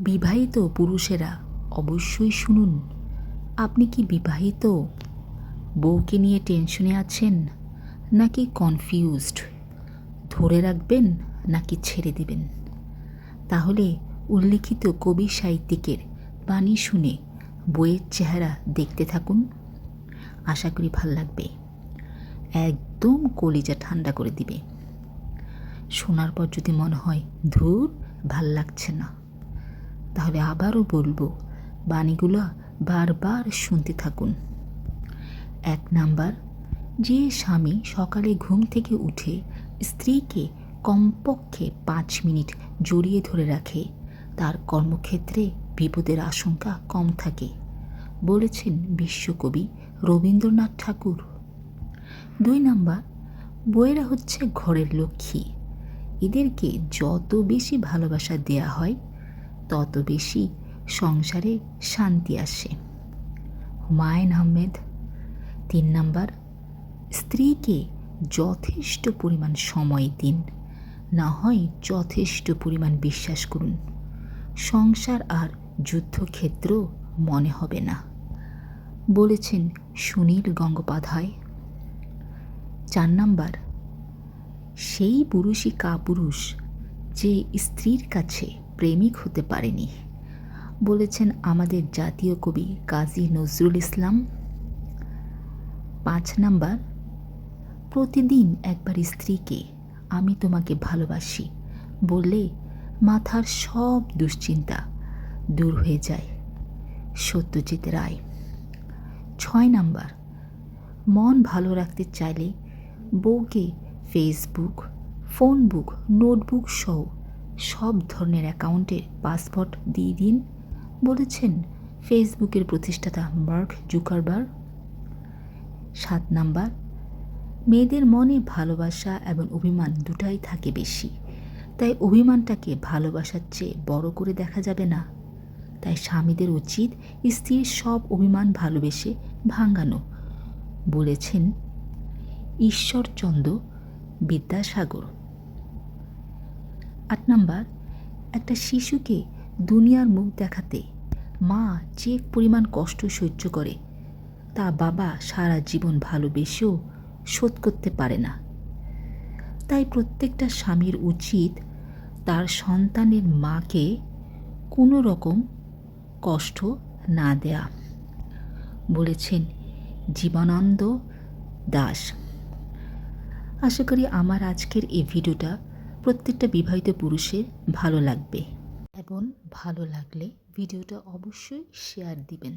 বিবাহিত পুরুষেরা অবশ্যই শুনুন, আপনি কি বিবাহিত? বউকে নিয়ে টেনশনে আছেন নাকি কনফিউজড ধরে রাখবেন নাকি ছেড়ে দিবেন? তাহলে উল্লিখিত কবি সাহিত্যিকের বাণী শুনে বইয়ের চেহারা দেখতে থাকুন। আশা করি ভালো লাগবে। একদম কলিজা ঠান্ডা করে দিবে। শোনার পর যদি মনে হয়, ধুর, ভালো লাগছে না। তাহলে আবারও বলব, বাণীগুলো বারবার শুনতে থাকুন। এক নাম্বার, যে স্বামী সকালে ঘুম থেকে উঠে স্ত্রীকে কমপক্ষে পাঁচ মিনিট জড়িয়ে ধরে রাখে, তার কর্মক্ষেত্রে বিপদের আশঙ্কা কম থাকে, বলেছেন বিশ্বকবি রবীন্দ্রনাথ ঠাকুর। দুই নাম্বার বইয়েরা হচ্ছে ঘরের লক্ষ্মী, এদেরকে যত বেশি ভালোবাসা দেয়া হয় তত বেশি সংসারে শান্তি আসে। হুমায়ুন আহমেদ, তিন নাম্বার, স্ত্রীকে যথেষ্ট পরিমাণ সময় দিন, না হয় যথেষ্ট পরিমাণ বিশ্বাস করুন। সংসার আর যুদ্ধক্ষেত্র মনে হবে না। বলেছেন সুনীল গঙ্গোপাধ্যায়। চার নাম্বার, সেই পুরুষই কাপুরুষ যে স্ত্রীর কাছে প্রেমিক হতে পারেনি। বলেছেন আমাদের জাতীয় কবি কাজী নজরুল ইসলাম। পাঁচ নাম্বার, প্রতিদিন একবার স্ত্রীকে, আমি তোমাকে ভালোবাসি বললে মাথার সব দুশ্চিন্তা দূর হয়ে যায়। সত্যজিৎ রায়। ছয় নাম্বার, মন ভালো রাখতে চাইলে বউকে ফেসবুক ফোন বুক নোটবুক সহ সব ধরনের অ্যাকাউন্টের পাসওয়ার্ড দিয়ে দিন, বলেছেন ফেসবুকের প্রতিষ্ঠাতা মার্ক জুকারবার সাত নাম্বার, মেয়েদের মনে ভালোবাসা এবং অভিমান দুটাই থাকে বেশি, তাই অভিমানটাকে ভালোবাসার চেয়ে বড় করে দেখা যাবে না। তাই স্বামীদের উচিত স্ত্রীর সব অভিমান ভালোবেসে ভাঙানো, বলেছেন ঈশ্বরচন্দ্র বিদ্যাসাগর। আট নাম্বার, একটা শিশুকে দুনিয়ার মুখ দেখাতে মা যে পরিমাণ কষ্ট সহ্য করে, তা বাবা সারা জীবন ভালোবেসেও শোধ করতে পারে না। তাই প্রত্যেকটা স্বামীর উচিত তার সন্তানের মাকে কোনো রকম কষ্ট না দেয়া। বলেছেন জীবনানন্দ দাস। আশা করি আমার আজকের এই ভিডিওটা প্রত্যেকটা বিবাহিত পুরুষের ভালো লাগবে। এবং ভালো লাগলে ভিডিওটা অবশ্যই শেয়ার দিবেন।